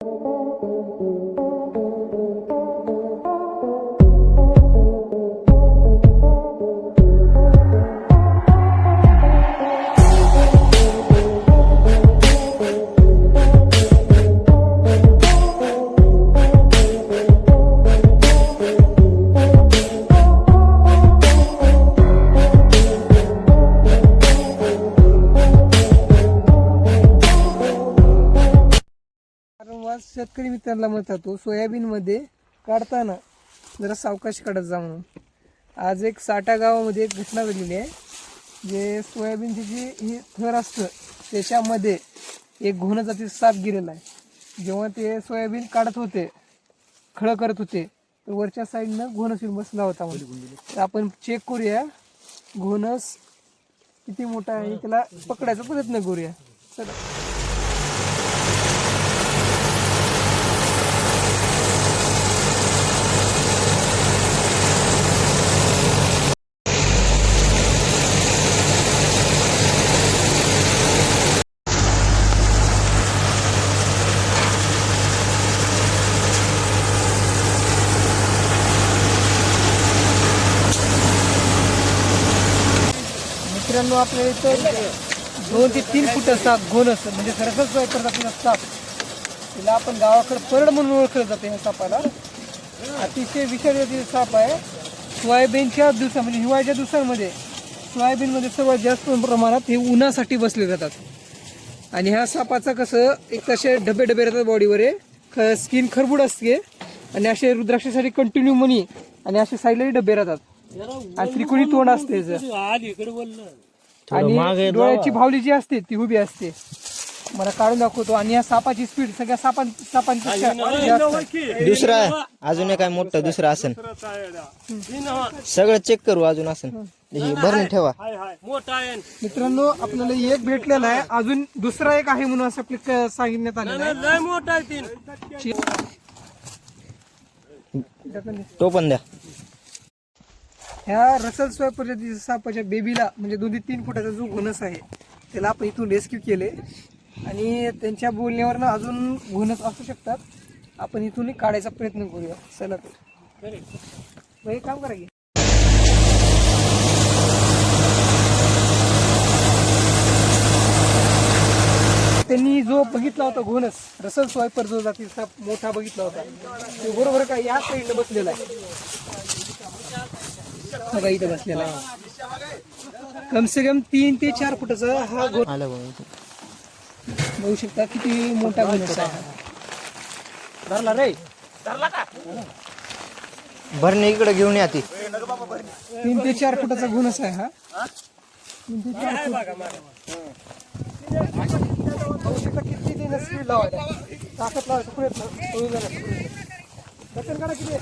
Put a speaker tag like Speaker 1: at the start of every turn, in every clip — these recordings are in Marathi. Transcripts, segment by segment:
Speaker 1: Thank you. वारंवार शेतकरी मित्रांना म्हणतात तो सोयाबीनमध्ये काढताना जरा सावकाश काढत जा म्हणून. आज एक साठा गावामध्ये एक घटना घडलेली आहे जे सोयाबीनचे जे हे थर असतं त्याच्यामध्ये एक घोण साप गेलेला आहे. जेव्हा ते सोयाबीन काढत होते खळं करत होते तर वरच्या साईडनं घोणस येऊन बसला होता तर आपण चेक करूया घोणस किती मोठा आहे त्याला पकडायचा प्रयत्न करूया. चला मित्रांनो आपल्या इथं दोन ते तीन फूट असतात घोण असतं. म्हणजे सरसच करतात आपल्याला साप. तिला आपण गावाकडे परड म्हणून ओळखलं जातं ह्या सापाला. अतिशय विषारी साप आहे. सोयाबीनच्या दिवसा म्हणजे हिवाळ्याच्या दिवसांमध्ये सोयाबीनमध्ये सर्वात जास्त प्रमाणात हे उन्हासाठी बसले जातात. आणि ह्या सापाचं कसं एक तसे डबे डबे राहतात बॉडीवर ख स्किन खरबूड असते. आणि असे रुद्राक्षासाठी कंटिन्यू मनी आणि असे साईडलाही डबे राहतात. आणि त्रिकोणी तोंड असते याचं. आणि डोळ्याची भावली जी असते ती उभी असते. मला काढून दाखवतो. आणि या सापाची स्पीड सगळ्या सापां सापांपेक्षा जास्त. आहे.
Speaker 2: दुसरा. अजून एक काय मोठं दुसरं आसन. सगळं चेक करू अजून आसन. ही. भरून ठेवा.
Speaker 1: मित्रांनो आपल्याला एक भेटलेला आहे. अजून दुसरा एक आहे म्हणून असं आपल्या सांगण्यात आलेलं आहे.
Speaker 2: तो पण द्या.
Speaker 1: ह्या रसल सोय प्रजातीच्या सापाच्या बेबीला म्हणजे दोन ते तीन फुटाचा जो घोणस आहे त्याला आपण इथून रेस्क्यू केले आणि त्यांच्या बोलण्यावरनं अजून घोणस असू शकतात. आपण इथून काढायचा प्रयत्न करूया. चला तर. मग हे काम करा की त्यांनी जो बघितला होता घोणस रसल स्वायपर जो जातीचा मोठा बघितला होता. तो बरोबर का या साईडला बसलेला आहे? बघा इथं बसलेला आहे. कम से कम तीन ते चार फुटाचा हा घोण
Speaker 2: आलं बघ
Speaker 1: शकता किती मोठा घोणस आहे धरला रे.
Speaker 2: भरणी इकडे घेऊन या ती.
Speaker 1: तीन ते चार फुटाचा घोणस आहे हा. तीन ते चार फूट किती त्याने स्पीड लावायला. ताकद लावायचं काढा किती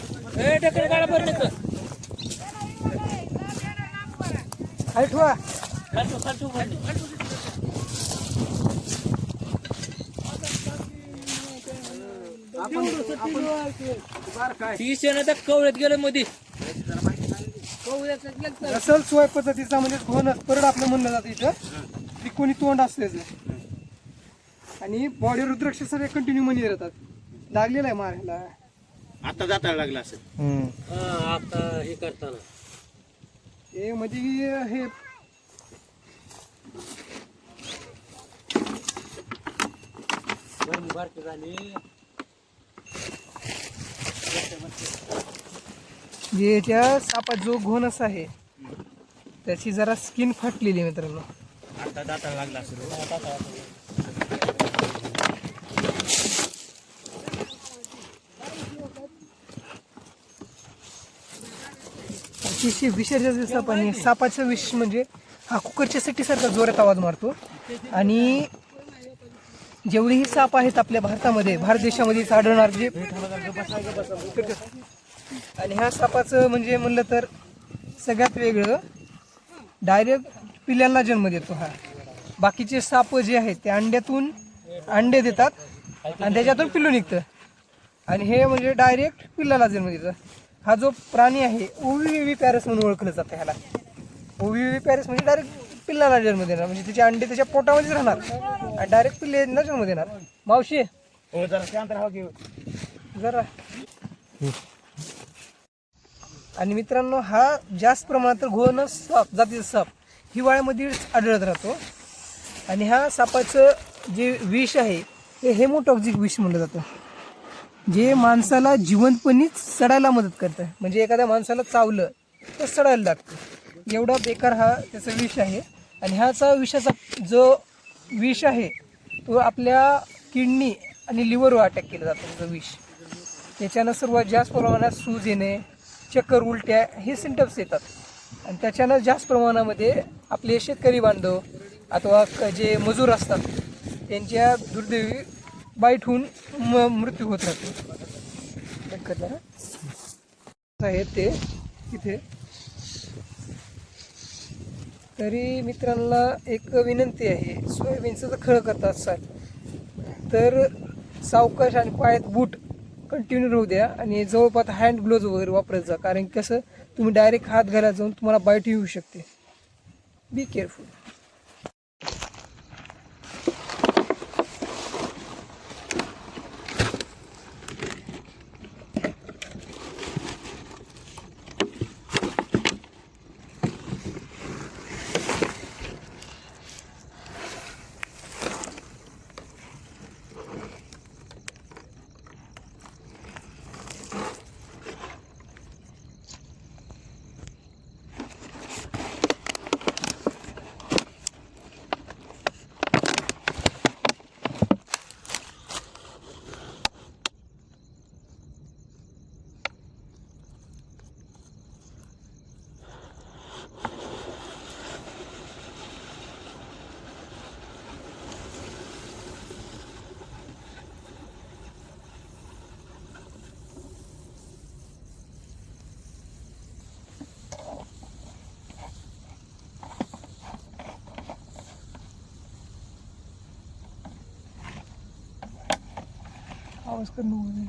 Speaker 3: येणं त्या कवळ्यात गेलं मध्ये.
Speaker 1: रसल सोय पद्धतीचा म्हणजे घोणस परड आपलं म्हणलं जातं इथं. त्रिकोणी तोंड असते. आणि बॉडी रुद्राक्षासारखे कंटिन्यू मनी राहतात लागलेला आहे मारायला.
Speaker 4: आता जाताना लागला असेल.
Speaker 3: आता हे करताना.
Speaker 1: हे मध्ये हे
Speaker 3: बारकी झाली.
Speaker 1: जे त्या सापात जो घोणस आहे त्याची जरा स्किन फाटलेली मित्रांनो.
Speaker 4: आता जाताना लागला असेल.
Speaker 1: अतिशय विषारी साप आणि सापाचं विष म्हणजे हा कुकरच्या सिटीसारखा जोरात आवाज मारतो. आणि जेवढीही साप आहेत आपल्या भारतामध्ये भारत देशामध्ये आढळणार जे आणि ह्या सापाचं म्हणजे म्हणलं तर सगळ्यात वेगळं डायरेक्ट पिल्यांना जन्म देतो हा. बाकीचे साप जे आहेत ते अंड्यातून अंडे देतात आणि त्याच्यातून पिल्लू निघतं. आणि हे म्हणजे डायरेक्ट पिल्लाला जन्म देतं. हा जो प्राणी आहे ओव्ही पॅरस म्हणून ओळखलं जातं ह्याला. ओव्ही पॅरस म्हणजे डायरेक्ट पिल्लाला जन्म देणार म्हणजे त्याचे अंडे त्याच्या पोटामध्येच राहणार. आणि डायरेक्ट पिल्लांना जन्म देणार. मावशी.
Speaker 4: हो जरा शांत राहा घेऊ.
Speaker 1: जरा. आणि मित्रांनो हा जास्त प्रमाणात घोण साप जातीचा साप हिवाळ्यामध्ये आढळत राहतो. आणि ह्या सापाचं जे विष आहे ते हेमोटॉक्झिक विष म्हणलं जातं. जे माणसाला जिवंतपणीच सडायला मदत करतं. म्हणजे एखाद्या माणसाला चावलं तर सडायला लागतं. एवढा बेकार हा त्याचा विष आहे. आणि ह्याचा विषाचा जो विष आहे तो आपल्या किडनी आणि लिव्हरवर अटॅक केला जातो जो विष. त्याच्यानं सर्वात जास्त प्रमाणात सूज येणे चक्कर उलट्या हे सिमटम्स येतात. आणि त्याच्यानं जास्त प्रमाणामध्ये आपले शेतकरी बांधव अथवा क- जे मजूर असतात त्यांच्या दुर्दैवी बाईट होऊन म मृत्यू होत राहतो. check ते तिथे तरी मित्रांना एक विनंती आहे सोयाबीनचं जर खळं करत असाल तर सावकाश आणि पायात बूट कंटिन्यू राहू द्या आणि जवळपास हँड ग्लोव्ज वगैरे वापरत जा. कारण कसं तुम्ही डायरेक्ट हात घालायला जाऊन तुम्हाला बाईट येऊ शकते. बी केअरफुल आवाज कमी होऊ नये.